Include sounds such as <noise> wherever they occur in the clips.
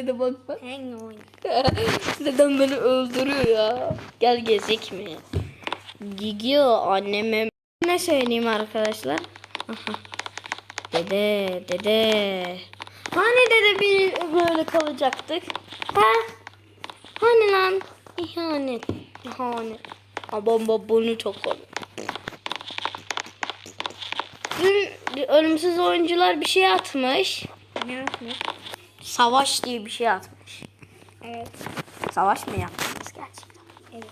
dede bak bak. Dedem <laughs> beni öldürüyor ya. Gel gezek mi? Gigiyor anneme. Ne söyleyeyim arkadaşlar? Aha. Dede, dede. Hani dede bir böyle kalacaktık? Ha? Hani lan? İhanet. İhanet. Abam babunu çok komik. Dün ölümsüz oyuncular bir şey atmış. Ne yapmış? Savaş diye bir şey atmış. Evet. Savaş mı yaptınız gerçekten? Evet.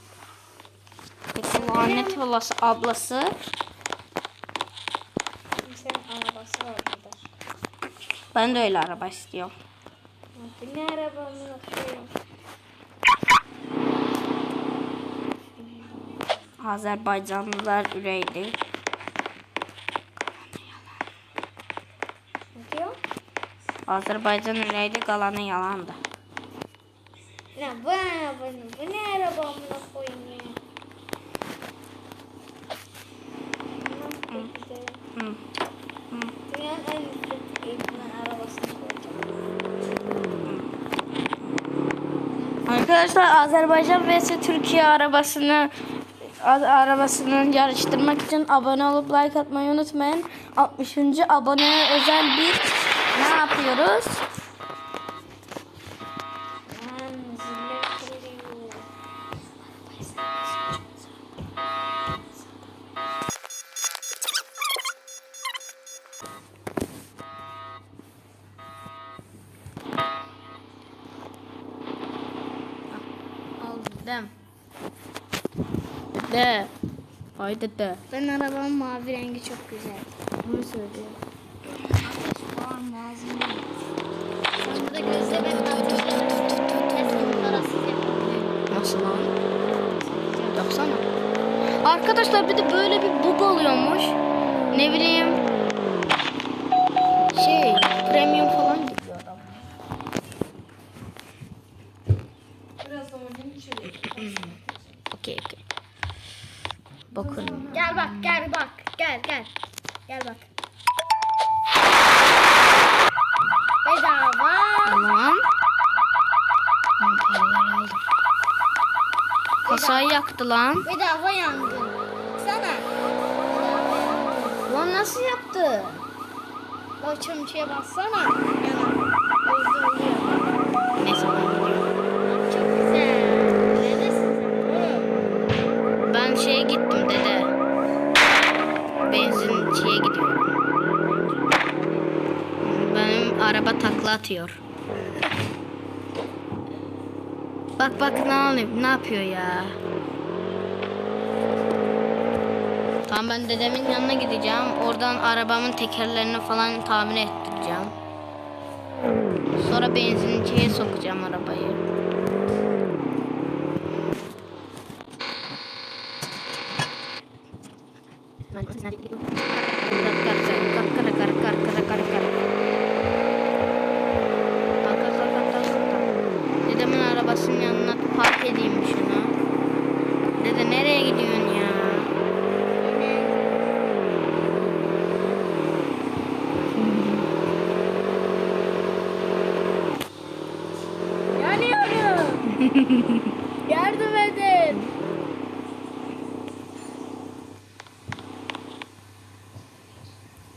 Peki lanet olası ablası. Senin arabası var burada. Ben de öyle araba istiyorum. Ne arabamı yapıyorum? Azerbaycanlılar üreydi. Ne diyor? Azerbaycan üreydi kalanı yalandı. Ne bu arabanı? Bu ne koyayım ya? Dünyanın en eğitimen arabasını koyacağım. Arkadaşlar Azerbaycan vs Türkiye arabasını arabasını yarıştırmak için abone olup like atmayı unutmayın. 60. aboneye özel bir ne yapıyoruz? Aldım. Dede. Ay dede. Ben arabamın mavi rengi çok güzel. Bunu söylüyorum. Falan malzeme. Sonra da gözleme. Nasıl lan? Yapsana. Arkadaşlar bir de böyle bir bug oluyormuş. Ne bileyim. Şey, premium falan gidiyor adam. Okey, okey. Bakın. Gel bak gel bak gel gel. Gel bak. Bedava. Lan. Lan paraları aldım. Kasayı yaktı lan. Bedava yangın. Sana. Lan nasıl yaptı? O çömçeye bassana. Yanar. Neyse ben gidiyorum. Çok güzel. Neredesin sen? Ben şeye gittim dede. Benzinçiye gidiyorum. Benim araba takla atıyor. Bak bak ne ne yapıyor ya? Tamam ben dedemin yanına gideceğim. Oradan arabamın tekerlerini falan tamir ettireceğim. Sonra benzinçiye sokacağım arabayı. Dedemin arabasının yanına park edeyim şunu. Dede nereye gidiyorsun ya? Yanıyorum. Yardım edin.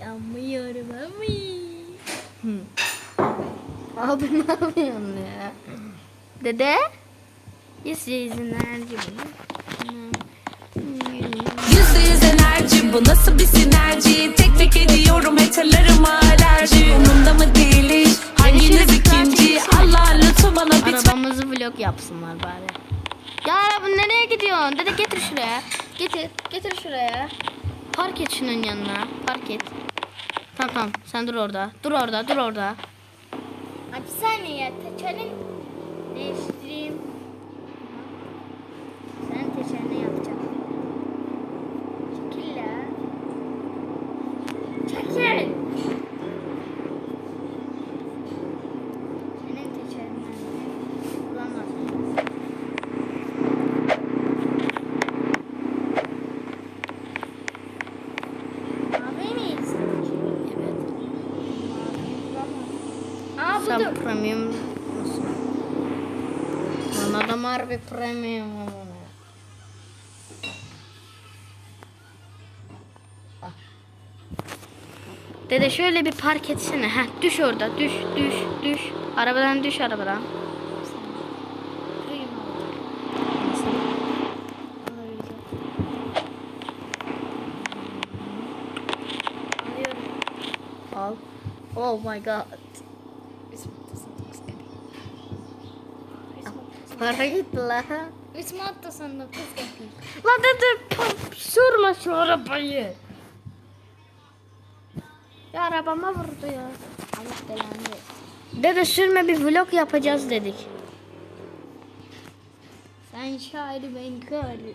Yanmıyorum ama. Abi ne yapıyorsun ya? Dede? Yes, yüzün enerji Yüzde yüz enerji bu nasıl bir sinerji Tek tek ediyorum haterlarıma alerji Umurumda mı değil hiç hanginiz ikinci Allah lütfu bana bir Arabamızı vlog yapsınlar bari. Ya araba nereye gidiyorsun? Dede getir şuraya. Getir. Getir şuraya. Park et şunun yanına. Park et. Tamam tamam. Sen dur orada. Dur orada. Dur orada. Abi bir saniye. Teçenin değiştireyim. Sen teçerini yapacağım. Çekil la. Çekil. sen buldum. premium musun? Harbi premium. Ah. Dede şöyle bir park etsene. Heh, düş orada. Düş, düş, düş. Arabadan düş arabadan. Al. Oh my god. Para gitti la. İsmat da sana kız yapayım. La dede pop, sürme şu arabayı. Ya arabama vurdu ya. Allah belanı. Dede sürme bir vlog yapacağız dedik. Sen şairi ben karı.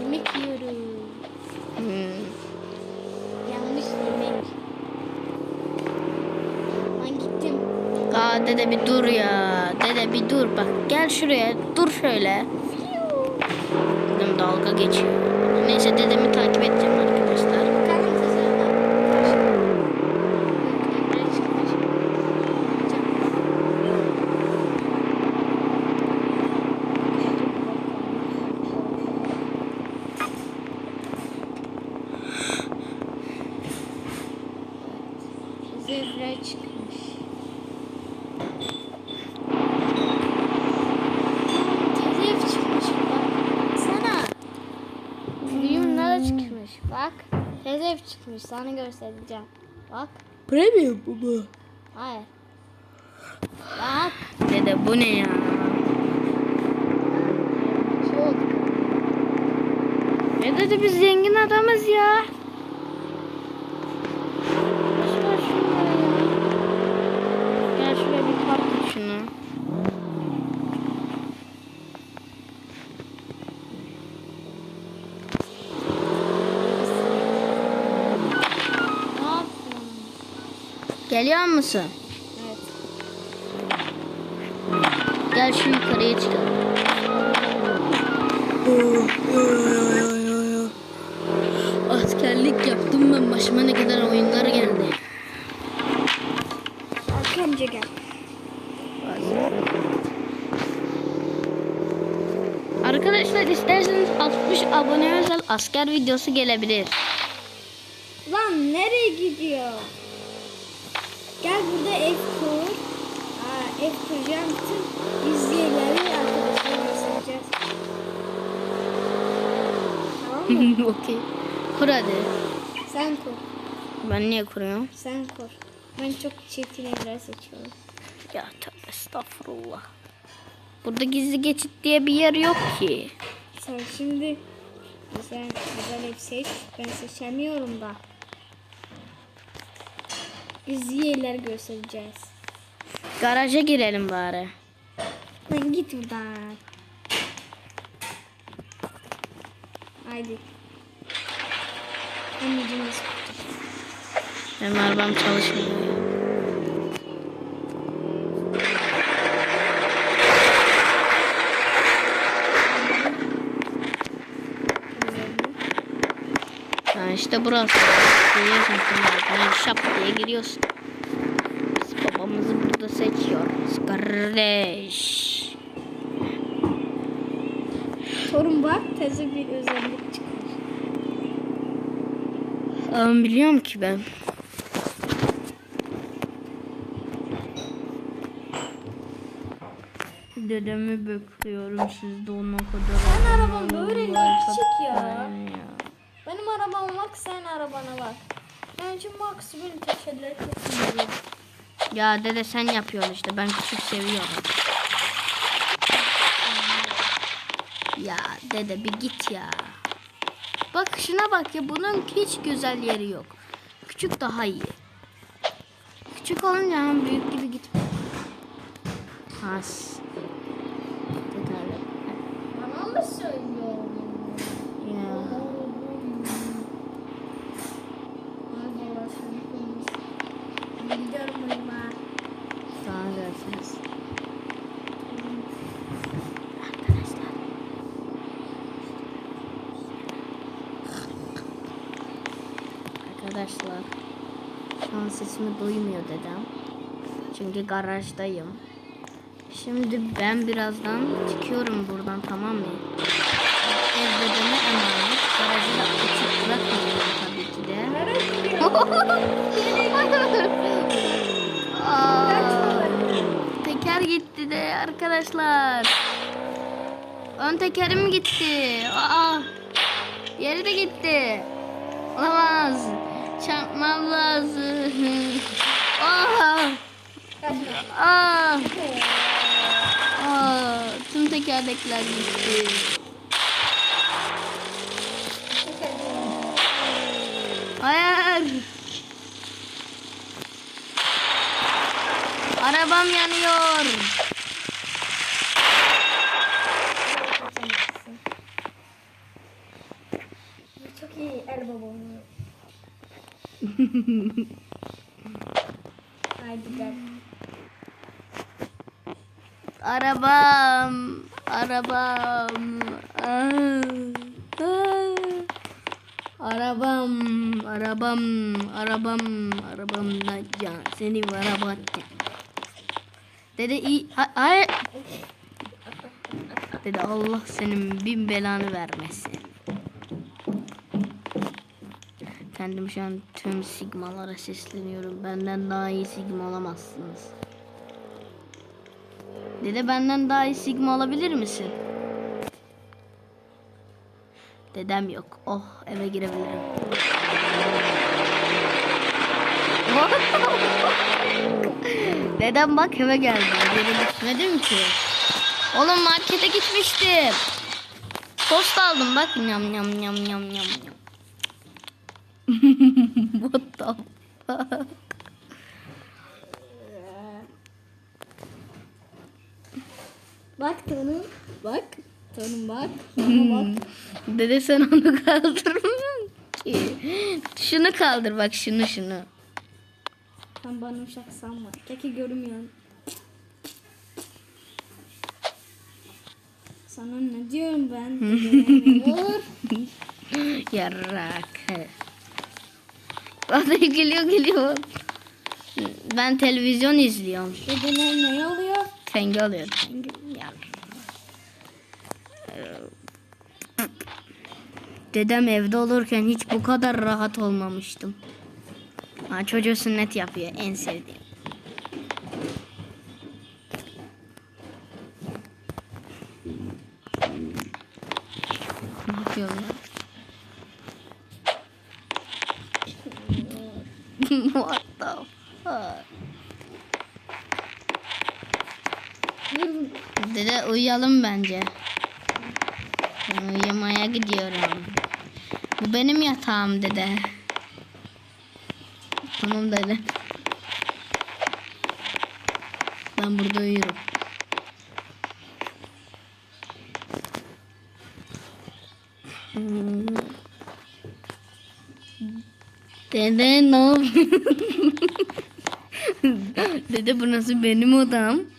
Yemek yiyorum. Hmm. Yanlış yemek. Ben gittim. Dede bir dur ya. Dede bir dur bak. Gel şuraya. Dur şöyle. Dedim dalga geçiyor. Neyse dedemi takip edeceğim arkadaşlar. Kalın kızlarına. Emre çıkmış. Zevre çıkmış. Tezef çıkmış bak. Sana. Büyümler çıkmış. Bak. Tezef çıkmış. Sana göstereceğim. Bak. Premium bu bu. Hayır. Bak. Dede bu ne ya? Çok. Ne dedi biz zengin adamız ya. Boş ver şunları ya. Gel şuraya bir park şunu. Geliyor musun? Evet. Gel şu yukarıya çıkalım. Askerlik yaptım ben başıma ne kadar oyunlar geldi. Arkamca gel. Arkadaşlar isterseniz 60 abone özel asker videosu gelebilir. Lan nereye gidiyor? Gel burada ev kur. Kuracağım. Bütün izleyenleri arkadaşlar göstereceğiz. Tamam mı? <laughs> Okey. Kur hadi. Sen kur. Ben niye kuruyorum? Sen kur. Ben çok çirkin evler seçiyorum. Ya tövbe estağfurullah. Burada gizli geçit diye bir yer yok ki. Sen şimdi güzel, güzel ev seç. Ben seçemiyorum da. Gizli yerler göstereceğiz. Garaja girelim bari. Lan git buradan. Haydi. Anneciğim Benim arabam çalışmıyor. Ha işte burası. Giriyorsun şap diye giriyorsun. Biz babamızı burada seçiyoruz. Kardeş. Sorun bak teze bir özellik çıkmış. Ben biliyorum ki ben. Dedemi bekliyorum siz de ona kadar. Sen araban böyle küçük ya. ya. Benim arabama bak sen arabana bak. Bence beni teşekkür etmesin. Ya dede sen yapıyorsun işte ben küçük seviyorum. Ya dede bir git ya. Bak şuna bak ya bunun hiç güzel yeri yok. Küçük daha iyi. Küçük olunca hem büyük gibi gitmiyor. Has. Yeterli. Bana mı söylüyorsun? Ya. Gidiyorum buraya. Sana dersiniz. Arkadaşlar. Arkadaşlar. Şu an sesimi duymuyor dedem. Çünkü garajdayım. Şimdi ben birazdan çıkıyorum buradan tamam mı? Ev dedeme emanet. Garajı da açık bırakmıyorum tabii ki de. <laughs> Teker gitti de arkadaşlar. Ön tekerim gitti. Aa, yeri de gitti. Olamaz. Çarpmam lazım. Aa, aa, aa, tüm tekerlekler gitti. Hayır. Arabam yanıyor. Çok iyi el babam. Arabam. Arabam. Arabam, arabam, arabam, arabam ya seni arabat. Dede iyi, ha- hayır. Dede Allah senin bin belanı vermesin. Kendim şu an tüm sigmalara sesleniyorum. Benden daha iyi sigma olamazsınız. Dede benden daha iyi sigma olabilir misin? Dedem yok. Oh eve girebilirim. <laughs> Dedem bak eve geldi. Geri gitmedim ki. Oğlum markete gitmiştim. Tost aldım bak. Nyam nyam nyam nyam nyam. nyam. What the fuck? Bak Tanım. Bak. Tanım bak. Bana bak. Dede sen onu kaldırmıyorsun ki. Şunu kaldır bak şunu şunu. Sen bana uşak sanma. Keki görmüyorsun. Sana ne diyorum ben? <laughs> Dur. Yarrak. Hadi geliyor geliyor. Ben televizyon izliyorum. Dedene ne oluyor? Tenge oluyor. Tenge. Dedem evde olurken hiç bu kadar rahat olmamıştım. Ha, çocuğu sünnet yapıyor. En sevdiğim. Ne yapıyorsun lan? What the fuck? Dede uyuyalım bence. Ben uyumaya gidiyorum. Bu benim yatağım dede. Tamam dede. Ben burada uyuyorum. Dede ne yapıyorsun? <laughs> Dede burası benim odam.